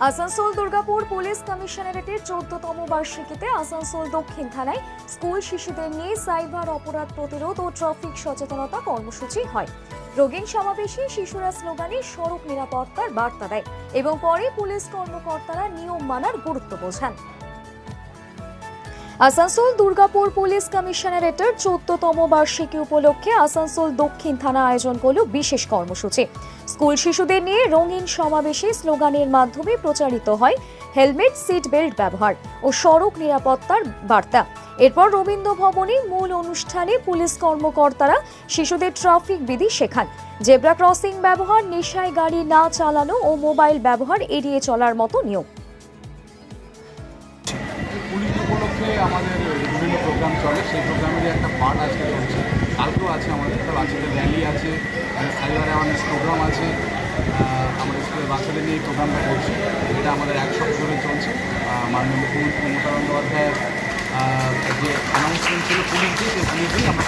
Asansol, Durgapur police কমিশনারেটের চোদ্দতম বার্ষিকীতে আসানসোল দক্ষিণ থানায় স্কুল শিশুদের নিয়ে সাইবার অপরাধ প্রতিরোধ ও ট্রাফিক সচেতনতা কর্মসূচি হয়। রোগীন সমাবেশে শিশুরা স্লোগানে সড়ক নিরাপত্তার বার্তা দেয় এবং পরে পুলিশ কর্মকর্তারা নিয়ম মানার গুরুত্ব বোঝান। আসানসোল, দুর্গাপুর পুলিশ কমিশনারেটের চোদ্দতম বার্ষিকী উপলক্ষে আসানসোল দক্ষিণ থানা আয়োজন করল বিশেষ কর্মসূচি। স্কুল শিশুদের নিয়ে রঙিন সমাবেশে স্লোগানের মাধ্যমে প্রচারিত হয় হেলমেট, সিট বেল্ট ব্যবহার ও সড়ক নিরাপত্তার বার্তা। এরপর রবীন্দ্র ভবনে মূল অনুষ্ঠানে পুলিশ কর্মকর্তারা শিশুদের ট্রাফিক বিধি শেখান। জেব্রা ক্রসিং ব্যবহার, নেশায় গাড়ি না চালানো ও মোবাইল ব্যবহার এড়িয়ে চলার মতো নিয়ম। আমাদের বিভিন্ন প্রোগ্রাম চলে। সেই প্রোগ্রামেরই একটা পার্ট আজকে চলছে কালকেও আছে, আমাদের তো বাচ্চাদের র্যালি আছে সাইবার অ্যাওয়ারনেস প্রোগ্রাম আছে। আমাদের স্কুলের বাচ্চাদের নিয়ে প্রোগ্রামটা করছি। এটা আমাদের এক সপ্তাহ ধরে চলছে। মাননীয় মুখ্যমন্ত্রী মমতা বন্দ্যোপাধ্যায়ের যে অ্যানাউন্সমেন্ট ছিল পুলিশ দিয়ে সেই পুলিশ দিয়ে আমরা